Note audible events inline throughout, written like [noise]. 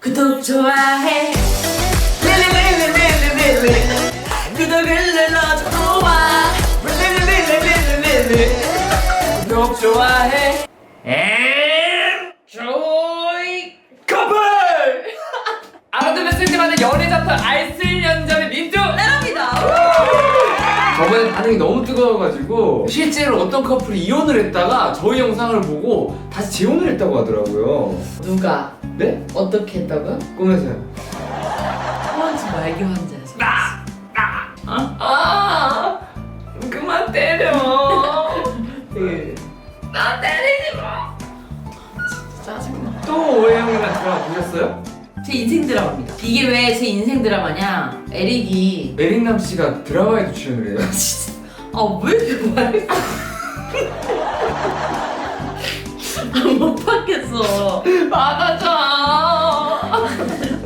구독 좋아해. 릴릴릴릴릴릴릴 구독을 눌러줘 좋아. 릴릴릴릴릴릴 구독 좋아해. 엠 조이 커플. 아무튼 쓸때마다 연애 잡터 알 반응이 너무 뜨거워가지고 실제로 어떤 커플이 이혼을 했다가 저희 영상을 보고 다시 재혼을 했다고 하더라고요. 누가? 네? 어떻게 했다고요? 꿈에서요. 허언지 말기 환자에서. 아! 그만 때려. 그나 때리지 마. 짜증나. 또 오해영이랑 드라마 보셨어요? 제 인생 드라마입니다. 이게 왜 제 인생 드라마냐? 에릭이 메릭남 씨가 드라마에도 출연을 해요. [laughs] 아왜 이렇게 말해 못 받겠어 받아줘.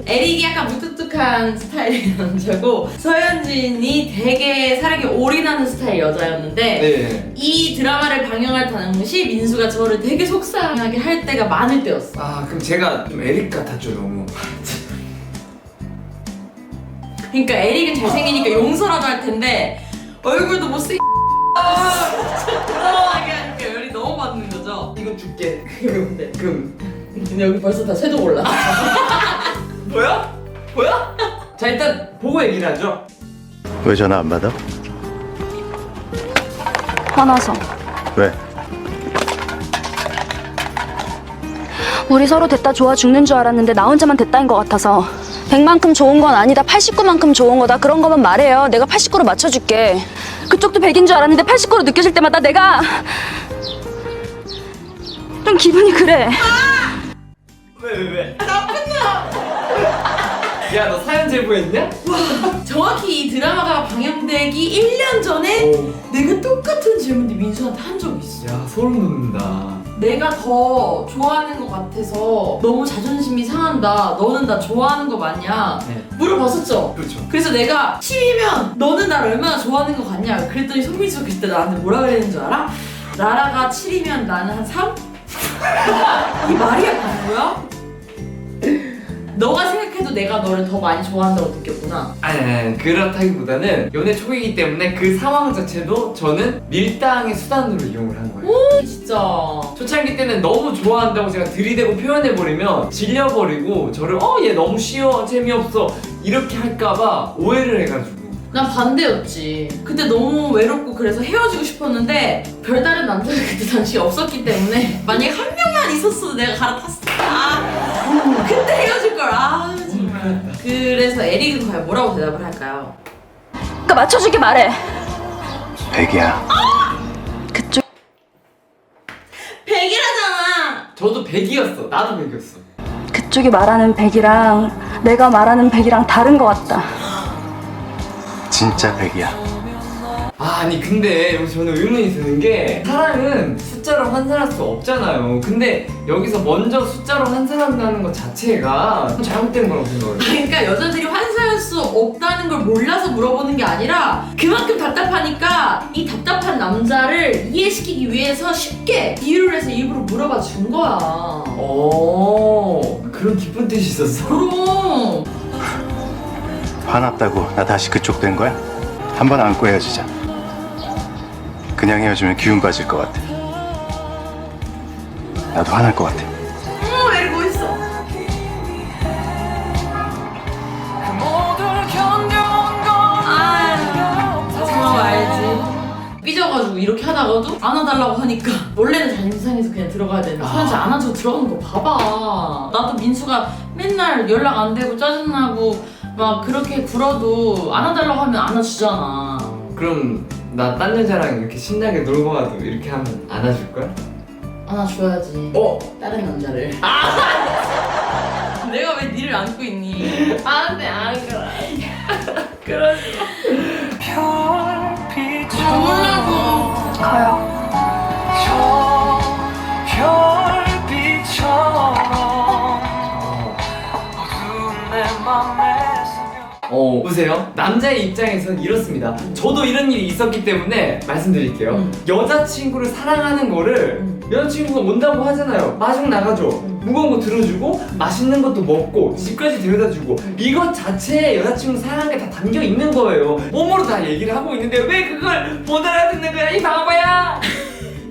에릭이 약간 무뚝뚝한 스타일의 남자고 서현진이 되게 사랑에 올인하는 스타일 여자였는데 네. 이 드라마를 방영할 당시 민수가 저를 되게 속상하게 할 때가 많을 때였어. 아 그럼 제가 좀 에릭 같았죠 너무. 그러니까 에릭은 잘생기니까 용서라도 할 텐데 얼굴도 못생. 부러워하게 하니까 열이 너무 받는 거죠. 이거 줄게. 뭔데? 그럼 근데 여기 벌써 다 쇠도 올라. [laughs] 뭐야? 뭐야? 자 일단 보고 얘기를 하죠. 왜 전화 안 받아? 화나서 왜? 우리 서로 됐다 좋아 죽는 줄 알았는데 나 혼자만 됐다인 것 같아서 100만큼 좋은 건 아니다 89만큼 좋은 거다 그런 거만 말해요 내가 89로 맞춰줄게 그쪽도 100인 줄 알았는데 89로 느껴질 때마다 내가 좀 기분이 그래 왜 왜 왜? 나쁜 놈. 야 너 사연 제보했냐? 정확히 이 드라마가 방영되기 1년 전에 오. 내가 똑같은 질문을 민수한테 한 적이 있어. 야 소름 돋는다. 내가 더 좋아하는 것 같아서 너무 자존심이 상한다. 너는 나 좋아하는 거 맞냐? 네. 물어봤었죠. 그렇죠. 그래서 내가 7이면 너는 나를 얼마나 좋아하는 것 같냐? 그랬더니 송민수가 그때 나한테 뭐라 그랬는 줄 알아? 나라가 7이면 나는 한 3? [laughs] 이 말이야 바보야? 너가 생각해도 내가 너를 더 많이 좋아한다고 느꼈구나. 아니, 아니, 아니 그렇다기보다는 연애 초기이기 때문에 그 상황 자체도 저는 밀당의 수단으로 이용을 한 거예요. 진짜. 초창기 때는 너무 좋아한다고 제가 들이대고 표현해버리면 질려버리고 저를 어 얘 너무 쉬워 재미없어 이렇게 할까봐 오해를 해가지고 난 반대였지. 그때 너무 외롭고 그래서 헤어지고 싶었는데 별다른 남자가 그때 당시 없었기 때문에 만약에 한 명만 있었어도 내가 갈아탔어. 아, 그때 헤어질 걸. 아 정말. 그래서 에릭은 과연 뭐라고 대답을 할까요? 그러니까 맞춰주게 말해 백이야. 그쪽 백이라잖아. 저도 100이었어 나도 100이었어 그쪽이 말하는 백이랑 내가 말하는 백이랑 다른 것 같다 진짜 백이야. 아, 아니 근데 여기서 저는 의문이 드는 게 사랑은 숫자로 환산할 수 없잖아요 근데 여기서 먼저 숫자로 환산한다는 것 자체가 잘못된 거라고 생각을 해요 그러니까 여자들이 환사할 수 없다는 걸 몰라서 물어보는 게 아니라 그만큼 답답하니까 이 답답한 남자를 이해시키기 위해서 쉽게 비유를 해서 일부러 물어봐 준 거야. 어 그런 깊은 뜻이 있었어 그럼 화났다고 나 다시 그쪽 된 거야? 한 번 안고 헤어지자. 그냥 헤어지면 기운 빠질 것 같아. 나도 화날 것 같아. 어, 왜 이러고 있어? 아, 상황 알지. 삐져가지고 이렇게 하다가도 안아달라고 하니까 [laughs] 원래는 상해서 그냥 들어가야 되는데 사실 안아주고 들어가는 거 봐봐 나도 민수가 맨날 연락 안 되고 짜증나고 막 그렇게 굴어도 안아달라고 하면 안아주잖아 그럼 나 딴 여자랑 이렇게 신나게 놀고 가도 이렇게 하면 안아줄 거야? 안아줘야지. 어? 다른 남자를. [laughs] 내가 왜 니를 안고 있니? 안돼 안 그래 그러지 안으려고 가요 어 어, 보세요. 남자의 입장에선 이렇습니다. 저도 이런 일이 있었기 때문에 말씀드릴게요. 음. 여자친구를 사랑하는 거를 음. 여자친구가 온다고 하잖아요. 마중 나가줘. 음. 무거운 거 들어주고, 맛있는 것도 먹고, 집까지 데려다 주고. 이것 자체에 여자친구 사랑에 다 담겨 있는 거예요. 몸으로 다 얘기를 하고 있는데 왜 그걸 못 알아듣는 거야, 이 바보야!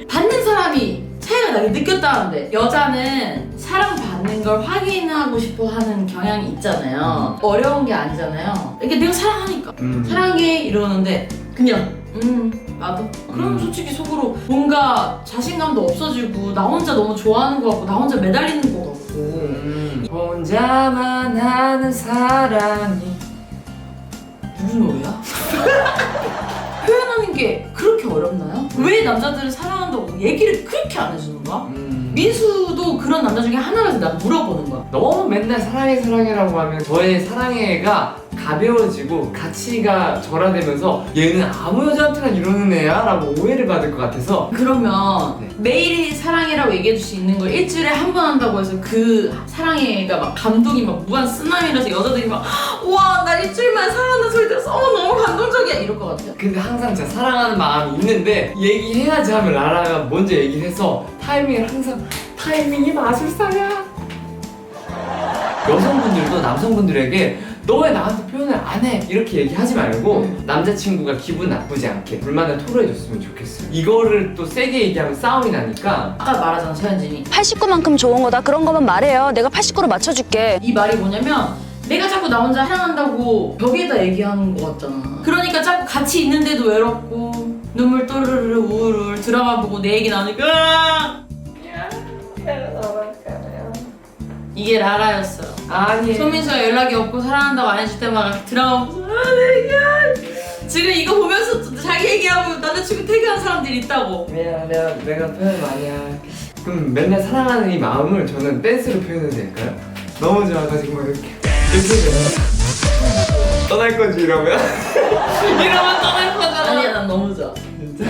받는 사람이 차이가 나게 느꼈다는데 여자는 사랑받는 걸 확인하고 싶어 하는 경향이 있잖아요. 어려운 게 아니잖아요. 이게 내가 사랑하니까 음. 사랑해 이러는데 그냥 음 나도 그럼 음. 솔직히 속으로 뭔가 자신감도 없어지고 나 혼자 너무 좋아하는 것 같고 나 혼자 매달리는 것 같고 음. 혼자만 하는 사랑이. 무슨 노래야? [laughs] 표현하는 게 어렵나요? 왜 남자들은 사랑한다고 얘기를 그렇게 안 해주는 거야? 음. 민수도 그런 남자 중에 하나라서 나 물어보는 거야. 너무 맨날 사랑해 사랑해라고 하면 저의 사랑해가 가벼워지고 가치가 절하되면서 얘는 아무 여자한테나 이러는 애야 라고 오해를 받을 것 같아서 그러면 네. 매일 사랑해라고 얘기해 줄 수 있는 걸 일주일에 한 번 한다고 해서 그 사랑해가 막 감동이 막 무한 쓰나미라서 여자들이 막와나 일주일만 사랑한다는 소리 들어서 어 너무 감동적이야 이럴 것 같아요. 근데 항상 제가 사랑하는 마음이 있는데 얘기해야지 하면 라라가 먼저 얘기를 해서 타이밍을 항상 타이밍이 마술사야 여성분들도 남성분들에게 너 왜 나한테 표현을 안 해? 이렇게 얘기하지 말고 음. 남자친구가 기분 나쁘지 않게 불만을 토로해줬으면 좋겠어요 이거를 또 세게 얘기하면 싸움이 나니까 아까 말하잖아 서현진이 89만큼 좋은 거다. 그런 거만 말해요. 내가 89로 맞춰줄게. 이 말이 뭐냐면 내가 자꾸 나 혼자 사랑한다고 벽에다 얘기하는 것 같잖아. 그러니까 자꾸 같이 있는데도 외롭고 눈물 또르르 우울울 드라마 보고 내 얘기 나오니까 이게 라라였어. 아니 소민수가 연락이 없고 사랑한다고 안 해줄 때마다 드라마 아, 내. 지금 이거 보면서 또 자기 얘기하고 남자친구 태그한 사람들이 있다고. 미안 내가 내가 표현 많이 할게 그럼 맨날 사랑하는 이 마음을 저는 댄스로 표현해도 될까요? 너무 좋아가지고 막 이렇게 이렇게? 떠날 거지 이러면? [laughs] 이러면 떠날 거잖아 아니야 난 너무 좋아. 진짜?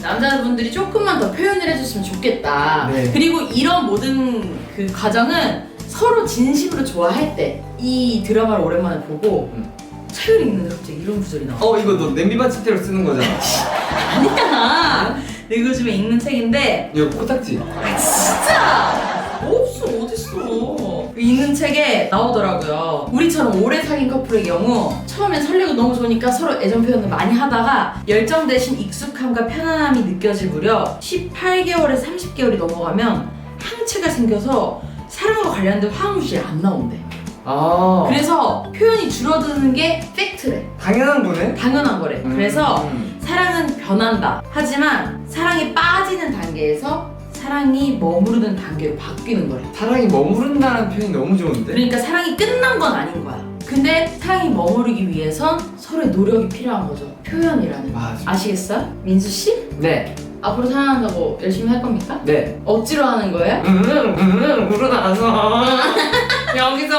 남자분들이 조금만 더 표현을 해줬으면 좋겠다. 네. 그리고 이런 모든 그 과정은 서로 진심으로 좋아할 때 이 드라마를 오랜만에 보고 음. 책을 읽는데 갑자기 이런 구절이 나와. 어 이거 너 냄비 받침대로 쓰는 거잖아 [laughs] 아니잖아. 내가 요즘에 읽는 책인데 이거 코딱지 아 진짜 없어 어딨어. 읽는 책에 나오더라고요. 우리처럼 오래 사귄 커플의 경우 처음엔 설레고 너무 좋으니까 서로 애정 표현을 많이 하다가 열정 대신 익숙함과 편안함이 느껴질 무렵 18개월에서 30개월이 넘어가면 항체가 생겨서 사랑과 관련된 화학물질이 안 나온대. 아 그래서 표현이 줄어드는 게 팩트래. 당연한 거네 당연한 거래. 그래서 음. 사랑은 변한다. 하지만 사랑이 빠지는 단계에서 사랑이 머무르는 단계로 바뀌는 거래. 사랑이 머무른다는 표현이 너무 좋은데? 그러니까 사랑이 끝난 건 아닌 거야. 근데 사랑이 머무르기 위해선 서로의 노력이 필요한 거죠. 표현이라는. 거. 맞아 아시겠어요? 민수 씨? 네 앞으로 사랑한다고 열심히 할 겁니까? 네. 억지로 하는 거예요? 음, 음, 우러나서 [laughs] 여기서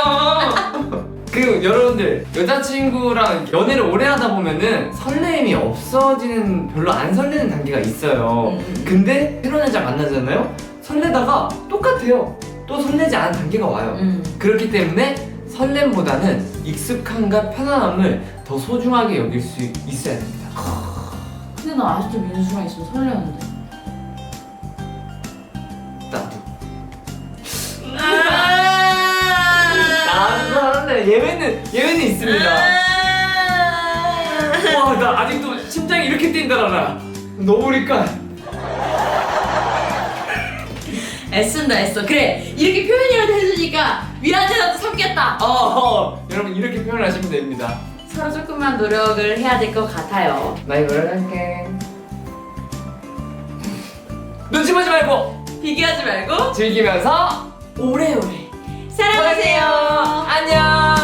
그 여러분들 여자친구랑 연애를 오래 하다 보면은 설레임이 없어지는 별로 안 설레는 단계가 있어요. 음, 음. 근데 새로운 여자 만나잖아요. 설레다가 똑같아요. 또 설레지 않은 단계가 와요. 음. 그렇기 때문에 설렘보다는 익숙함과 편안함을 더 소중하게 여길 수 있어야 됩니다. 근데 나 아직도 민수랑 있으면 설레는데. 나도. 나도 사는데 예외는 예외는 있습니다. 와, 나 아직도 심장이 이렇게 뛴다라라. 너무니까. 애쓴다 애써. 그래 이렇게 표현이라도 해주니까 미안해 나도 삼겠다. 어, 어, 여러분 이렇게 표현하시면 됩니다. 서로 조금만 노력을 해야 될 것 같아요. 나 이거 할게. 눈치 보지 말고 비교하지 말고 즐기면서 오래오래 사랑하세요. 안녕.